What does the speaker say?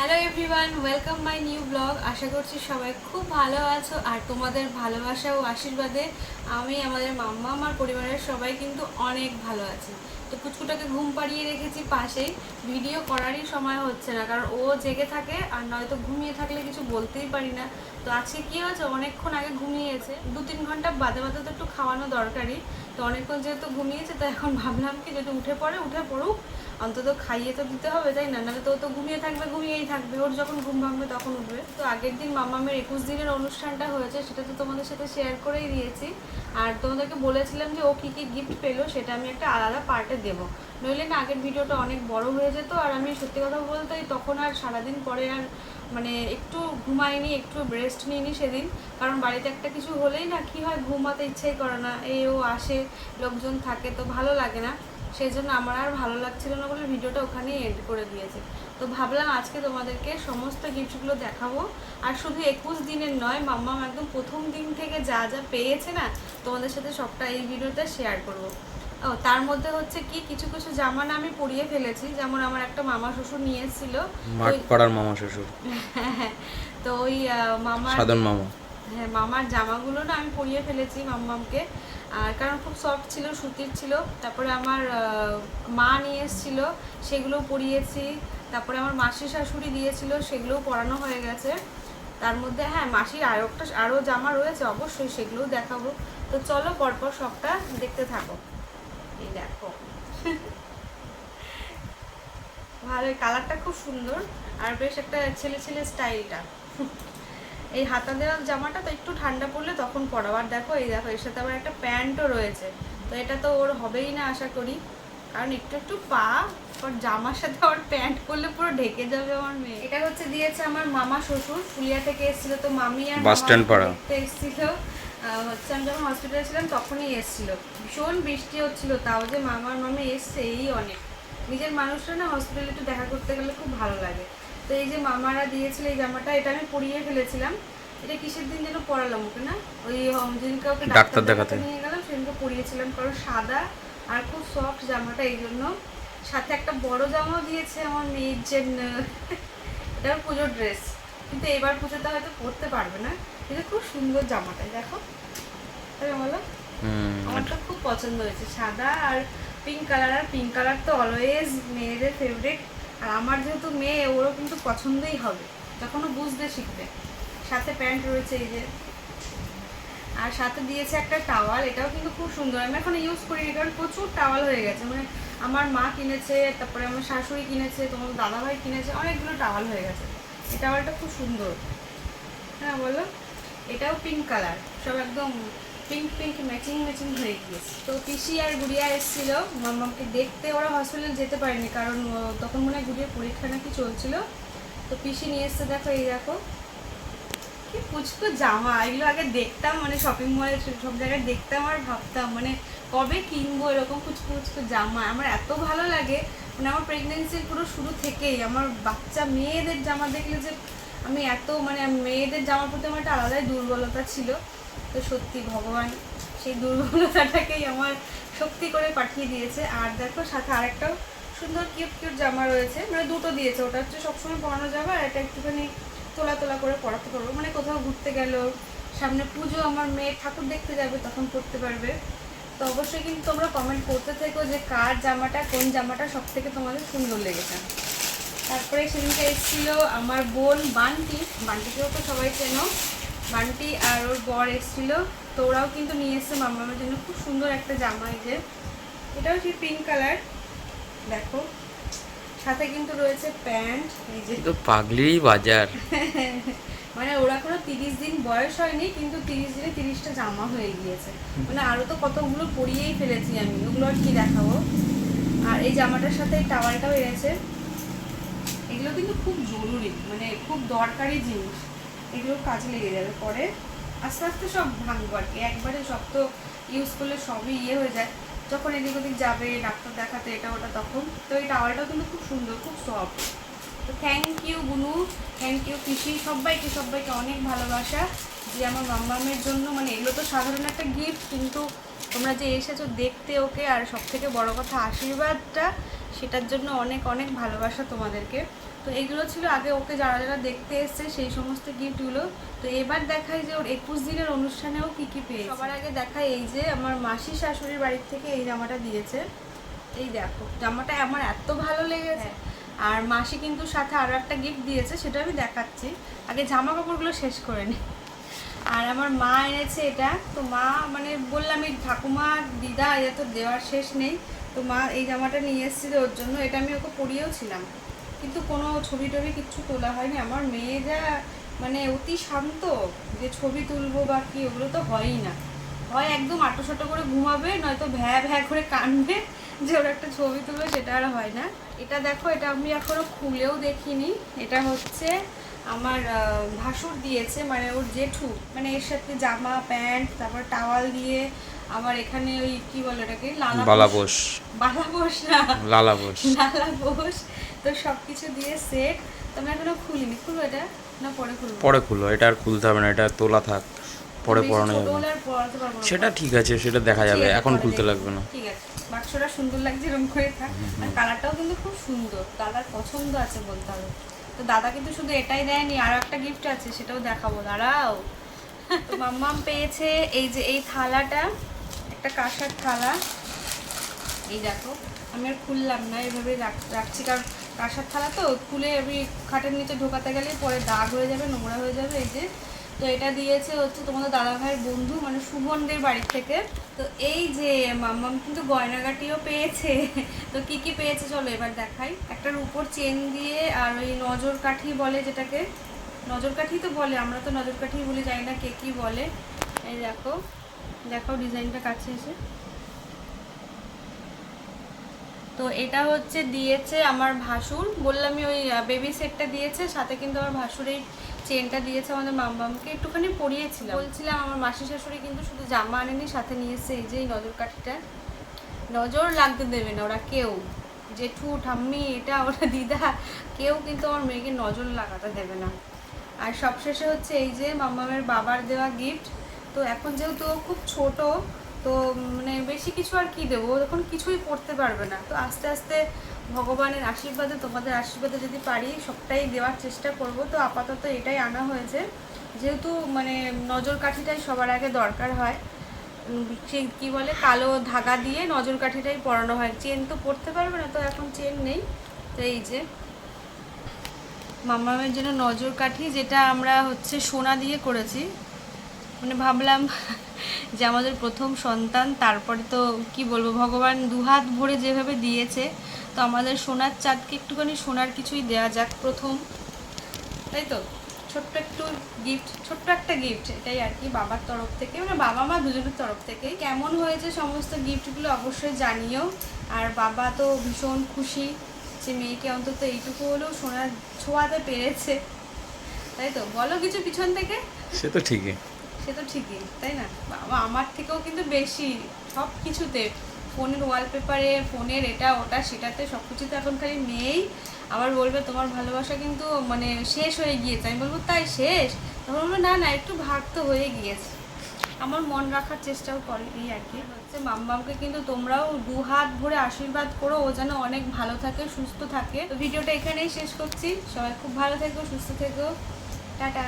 Hello everyone welcome my new blog আশা করছি সবাই খুব ভালো আছো আর তোমাদের ভালোবাসা ও আশীর্বাদে আমি, আমাদের মাম্মা, আমার পরিবারের সবাই কিন্তু অনেক ভালো আছে। তো পুচকুটাকে ঘুম পাড়িয়ে রেখেছি পাশেই। ভিডিও করারই সময় হচ্ছে না, কারণ ও জেগে থাকে আর নয়তো ঘুমিয়ে থাকলে কিছু বলতেই পারি না। তো আজকে কী হয়েছে? অনেকক্ষণ আগে ঘুমিয়েছে। দু তিন ঘণ্টা বাদে বাদে তো একটু খাওয়ানো দরকারই। তো অনেকক্ষণ যেহেতু ঘুমিয়েছে, তো এখন ভাবলাম কি যদি উঠে পড়ে, উঠে পড়ুক। অন্তত খাইয়ে তো দিতে হবে, তাই না? নাহলে তো তো ঘুমিয়ে থাকবে, ঘুমিয়েই থাকবে। ওর যখন ঘুম ভাঙবে তখন উঠবে। তো আগের দিন মামামের একুশ দিনের অনুষ্ঠানটা হয়েছে, সেটা তো তোমাদের সাথে শেয়ার করেই দিয়েছি। আর তোমাদেরকে বলেছিলাম যে ও কী কী গিফট পেল, সেটা আমি একটা আলাদা পার্টে দেবো। নইলে না, আগের ভিডিওটা অনেক বড় হয়ে যেত, আর আমি সত্যি কথা বলতে তখন আর সারাদিন পরে আর মানে একটু ঘুমাইনি, একটু রেস্ট নিইনি সেদিন। কারণ বাড়িতে একটা কিছু হলেই না, কি হয়, ঘুমাতে ইচ্ছেই করে না। এই ও আসে, লোকজন থাকে, তো ভালো লাগে না। সেই জন্য আমার আর ভালো লাগছিল না বলে ভিডিওটা ওখানেই এন্ড করে দিয়েছি। তো ভাবলাম আজকে তোমাদেরকে সমস্ত গিফটগুলো দেখাবো। আর শুধু একুশ দিনের নয় মাম্মাম একদম প্রথম দিন থেকে যা যা পেয়েছে না তোমাদের সাথে সবটা এই ভিডিওতে শেয়ার করব। ও তার মধ্যে হচ্ছে কি কিছু কিছু জামা না আমি পরিয়ে ফেলেছি। যেমন আমার একটা মামা শ্বশুর নিয়ে এসেছিল পাড়ার মামা শ্বশুর। তো ওই আহ, মামার মামা। হ্যাঁ মামার জামাগুলো না আমি পরিয়ে ফেলেছি মাম্মামকে। আর কারণ খুব সফট ছিল, সুতির ছিল। তারপরে আমার মা নিয়ে এসেছিল সেগুলোও পরিয়েছি। তারপরে আমার মাসি শাশুড়ি দিয়েছিল, সেগুলোও পরানো হয়ে গেছে। তার মধ্যে হ্যাঁ মাসির আরও একটা আরও জামা রয়েছে, অবশ্যই সেগুলোও দেখাবো। তো চলো পরপর সবটা দেখতে থাকো। এই দেখো। ভালো কালারটা খুব সুন্দর। আর বেশ একটা ছেলে ছেলে স্টাইলটা এই হাতা দেওয়া জামাটা তো একটু ঠান্ডা পড়লে তখন পরাও। আর দেখো এই দেখো এর সাথে আবার একটা প্যান্টও রয়েছে। তো এটা তো ওর হবেই না আশা করি। কারণ একটু একটু পা ওর জামার সাথে ওর প্যান্ট পরলে পুরো ঢেকে যাবে আমার মেয়ে। এটা হচ্ছে দিয়েছে আমার মামা শ্বশুর। ফুলিয়া থেকে এসেছিল তো মামি আর বাস স্ট্যান্ড পাড়া। এসেছিল। হচ্ছে আমি যখন হসপিটালে ছিলাম তখনই এসেছিল। ভীষণ বৃষ্টি হচ্ছিল তাও যে মামার মামি এসছে এই অনেক। নিজের মানুষরা না হসপিটালে একটু দেখা করতে গেলে খুব ভালো লাগে। তো এই যে মামারা দিয়েছিল এই জামাটা এটা আমি পরিয়ে ফেলেছিলাম। এটা কিসের দিন যেন পরালাম ওকে না? ওই হম, যেদিনকে ওকে ডাক্তার দেখাতে। নিয়ে গেলাম সেদিনকে পরিয়েছিলাম। কারণ সাদা আর খুব সফট জামাটা এই জন্য। সাথে একটা বড় জামাও দিয়েছে আমার মেয়ের জন্য। এটা পুজোর ড্রেস কিন্তু এবার পুজোতে হয়তো পরতে পারবে না। কিন্তু খুব সুন্দর জামাটা দেখো। তাই বলো আমার তো খুব পছন্দ হয়েছে। সাদা আর পিঙ্ক কালার আর পিঙ্ক কালার তো অলওয়েজ মেয়েদের ফেভারিট আর আমার যেহেতু মেয়ে, ওরও কিন্তু পছন্দই হবে। তখন ও বুঝতে শিখবে। সাথে প্যান্ট রয়েছে এই যে। আর সাথে দিয়েছে একটা টাওয়াল, এটাও কিন্তু খুব সুন্দর। আমি এখন ইউজ করিনি, কারণ প্রচুর টাওয়াল হয়ে গেছে। মানে আমার মা কিনেছে, তারপরে আমার শাশুড়ি কিনেছে, তোমার দাদাভাই কিনেছে, অনেকগুলো টাওয়াল হয়ে গেছে। এই টাওয়ালটা খুব সুন্দর। হ্যাঁ বলো। এটাও পিঙ্ক কালার সব একদম পিঙ্ক পিঙ্ক ম্যাচিং ম্যাচিং হয়ে গিয়েছে। তো পিসি আর গুড়িয়া এসেছিল। মামাকে দেখতে ওরা হসপিটাল যেতে পারেনি, কারণ তখন মনে হয় গুড়িয়ার পরীক্ষা নাকি চলছিল। তো পিসি নিয়ে এসছে, দেখো, এই দেখো। কি পুচকু জামা, এগুলো আগে দেখতাম মানে শপিং মলে সব জায়গায় দেখতাম আর ভাবতাম মানে কবে কিনবো এরকম কুচকু কুচকু জামা। আমার এত ভালো লাগে মানে আমার প্রেগনেন্সির পুরো শুরু থেকেই, আমার বাচ্চা মেয়েদের জামা দেখলে যে আমি এত মানে মেয়েদের জামার প্রতি আমার একটা আলাদাই দুর্বলতা ছিল। তো সত্যি ভগবান সেই দুর্বলতাটাকেই আমার শক্তি করে পাঠিয়ে দিয়েছে। আর দেখো, সাথে আরেকটাও সুন্দর কিউট কিউট জামা রয়েছে। মানে দুটো দিয়েছে। ওটা হচ্ছে সবসময় পরানো যাবে আর এটা একটুখানি তোলা তোলা করে পরাতে পারব। মানে কোথাও ঘুরতে গেল, সামনে পুজো, আমার মেয়ে ঠাকুর দেখতে যাবে, তখন পরতে পারবে। তো অবশ্যই কিন্তু তোমরা কমেন্ট করতে থেকো যে কার জামাটা, কোন জামাটা সব থেকে তোমাদের সুন্দর লেগেছে। তারপরে সেদিনকে এসেছিল আমার বোন বান্টি। বান্টিকেও তো সবাই চেনো। বান্টি আর ওর বর এসেছিল তো ওরাও কিন্তু নিয়ে এসছে মামার জন্য। খুব সুন্দর একটা জামা এই যে। এটাও সেই পিঙ্ক কালার দেখো সাথে কিন্তু রয়েছে প্যান্ট এই যে। তো পাগলিরই বাজার। মানে ওরা কোনো তিরিশ দিন বয়স হয়নি কিন্তু তিরিশ দিনে তিরিশটা জামা হয়ে গিয়েছে। মানে আরও তো কতগুলো পরিয়েই ফেলেছি আমি ওগুলো আর কি দেখাবো? আর এই জামাটার সাথে এই টাওয়ালটাও এনেছে এগুলো কিন্তু খুব জরুরি মানে খুব দরকারি জিনিস। এগুলো কাজে লেগে যাবে। পরে আস্তে আস্তে সব ভাঙবো আর কি। একবারে সব তো ইউজ করলে সবই ইয়ে হয়ে যায়। যখন এদিক ওদিক যাবে, ডাক্তার দেখাতে এটা ওটা তখন। তো এই টাওয়ালটাও কিন্তু খুব সুন্দর, খুব সফট তো thank you Bunu thank you পিসি, সবাইকে সবাইকে অনেক ভালোবাসা যে আমার মাম্মামের জন্য। মানে এগুলো তো সাধারণ একটা গিফট কিন্তু তোমরা যে এসেছ দেখতে ওকে। আর সব থেকে বড় কথা আশীর্বাদটা, সেটার জন্য অনেক অনেক ভালোবাসা তোমাদেরকে। তো এগুলো ছিল আগে ওকে যারা যারা দেখতে এসছে সেই সমস্ত গিফটগুলো তো এবার দেখাই যে ওর একুশ দিনের অনুষ্ঠানেও কী কী পেয়েছে। সবার আগে দেখাই এই যে আমার মাসি শাশুড়ির বাড়ির থেকে এই জামাটা দিয়েছে। এই দেখো, জামাটা আমার এত ভালো লেগেছে। আর মাসি কিন্তু সাথে আরও একটা গিফট দিয়েছে, সেটা আমি দেখাচ্ছি। আগে জামা কাপড়গুলো শেষ করে নিই আর আমার মা এনেছে এটা। তো মা মানে বললাম, এই ঠাকুমা, দিদা এটা তো দেওয়ার শেষ নেই। তো মা এই জামাটা নিয়ে এসেছিল ওর জন্য। এটা আমি ওকে পরিয়েও ছিলাম। কিন্তু কোনো ছবি টবি কিচ্ছু তোলা হয়নি। আমার মেয়ে যা মানে অতি শান্ত যে ছবি তুলবো বা কি, ওগুলো তো হয়ই না। হয় একদম আটোসাটো করে ঘুমাবে, নয়তো ভ্যা ভ্যা করে কাঁদবে যে ওর একটা ছবি তুলবে, সেটা আর হয় না। এটা দেখো, এটা আমি এখনও খুলেও দেখিনি। এটা হচ্ছে আমার ভাসুর দিয়েছে মানে ওর জেঠু মানে এর সাথে জামা প্যান্ট তারপর টাওয়াল দিয়ে আমার এখানে ওই কি বলে ওটাকে লালা বালাবোস না। লালাবোস লালা বোস তো সব কিছু দিয়ে সেট তো আমি এখনও খুলিনি। খুলবো এটা? না পরে খুলবো। পরে খুলো। এটা আর খুলতে হবে না। এটা তোলা থাক। পরে পরানো যাবে। সেটা ঠিক আছে। সেটা দেখা যাবে। এখন খুলতে লাগবে না। ঠিক আছে। বাক্সটা সুন্দর লাগছে এরকম করে থাক। আর কালারটাও কিন্তু খুব সুন্দর। দাদার পছন্দ আছে বলতে হবে। তো দাদা কিন্তু শুধু এটাই দেয়নি আরও একটা গিফট আছে, সেটাও দেখাবো, দাঁড়াও। মাম্মাম পেয়েছে এই যে এই থালাটা, একটা কাঁসার থালা। এই দেখো, আমি আর খুললাম না এভাবে রাখ- রাখছি, কারণ কাঁসার থালা তো খুলে আমি খাটের নিচে ঢোকাতে গেলে পরে দাগ হয়ে যাবে, নোংরা হয়ে যাবে, এই যে। তো এটা দিয়েছে হচ্ছে তোমাদের দাদা ভাইয়ের বন্ধু মানে সুমনদের বাড়ি থেকে। তো এই যে মাম্মাম কিন্তু গয়নাগাটিও পেয়েছে। তো কি কি পেয়েছে চলো এবার দেখাই। একটার উপর চেন দিয়ে আর ওই নজর কাঠি বলে যেটাকে। নজর কাঠি তো বলে, আমরা তো নজর কাঠি বলে, জানি না কে কি বলে। এই দেখো দেখো ডিজাইনটা কাছে এসে। তো এটা হচ্ছে দিয়েছে আমার ভাসুর। বললামই ওই বেবি সেটটা দিয়েছে, সাথে কিন্তু আমার ভাসুর এই চেনটা দিয়েছে আমাদের মামবামকে একটুখানি পরিয়েছিলাম। বলছিলাম, আমার মাসি শাশুড়ি কিন্তু শুধু জামা আনেনি, সাথে নিয়েছে এই যে এই নজর কাঠিটা। নজর লাগতে দেবে না, ওরা কেউ। জেঠু, ঠাম্মি, এটা ওরা দিদা, কেউ কিন্তু আমার মেয়েকে নজর লাগাতে দেবে না। আর সবশেষে হচ্ছে এই যে মাম্মামের বাবার দেওয়া গিফট তো এখন যেহেতু খুব ছোট তো মানে বেশি কিছু আর কি দেবো? ও এখন কিছুই পড়তে পারবে না। তো আস্তে আস্তে ভগবানের আশীর্বাদে, তোমাদের আশীর্বাদে যদি পারি, সবটাই দেওয়ার চেষ্টা করব। তো আপাতত এটাই আনা হয়েছে। যেহেতু মানে নজর কাঠিটাই সবার আগে দরকার হয়। সে কি বলে, কালো ধাগা দিয়ে নজর কাঠিটাই পরানো হয়। চেন তো পরতে পারবে না, তো এখন চেন নেই। তো এই যে মামামের জন্য নজর কাঠি যেটা আমরা হচ্ছে সোনা দিয়ে করেছি। মানে ভাবলাম যে আমাদের প্রথম সন্তান, তারপরে তো কি বলব, ভগবান দুহাত ভরে যেভাবে দিয়েছে, তো আমাদের সোনার চাঁদকে একটুখানি সোনার কিছুই দেওয়া যাক প্রথম। তাই তো? ছোট্ট একটু গিফট ছোট্ট একটা গিফট এটাই আর কি বাবার তরফ থেকে মানে বাবা মা দুজনের তরফ থেকে কেমন হয়েছে সমস্ত গিফটগুলো অবশ্যই জানিও। আর বাবা তো ভীষণ খুশি যে মেয়েকে অন্তত এইটুকু হলেও সোনার ছোঁয়াতে পেরেছে। তাই তো? বলো কিছু পিছন থেকে। সে তো ঠিকই। সে তো ঠিকই, তাই না? বাবা, আমার থেকেও কিন্তু বেশি সব কিছুতে। ফোনের ওয়ালপেপারে ফোনের এটা, ওটা, সেটাতে সব কিছুতে এখন খালি মেয়েই। আবার বলবে, তোমার ভালোবাসা কিন্তু মানে শেষ হয়ে গিয়েছে। আমি বলব, তাই শেষ? তখন বলব, না না, একটু ভাগ তো হয়ে গিয়েছে। আমার মন রাখার চেষ্টাও করে এই আর কি। হচ্ছে মাম্মামকে কিন্তু তোমরাও দু হাত ভরে আশীর্বাদ করো, ও যেন অনেক ভালো থাকে, সুস্থ থাকে। তো ভিডিওটা এখানেই শেষ করছি। সবাই খুব ভালো থেকো, সুস্থ থেকো। টাটা।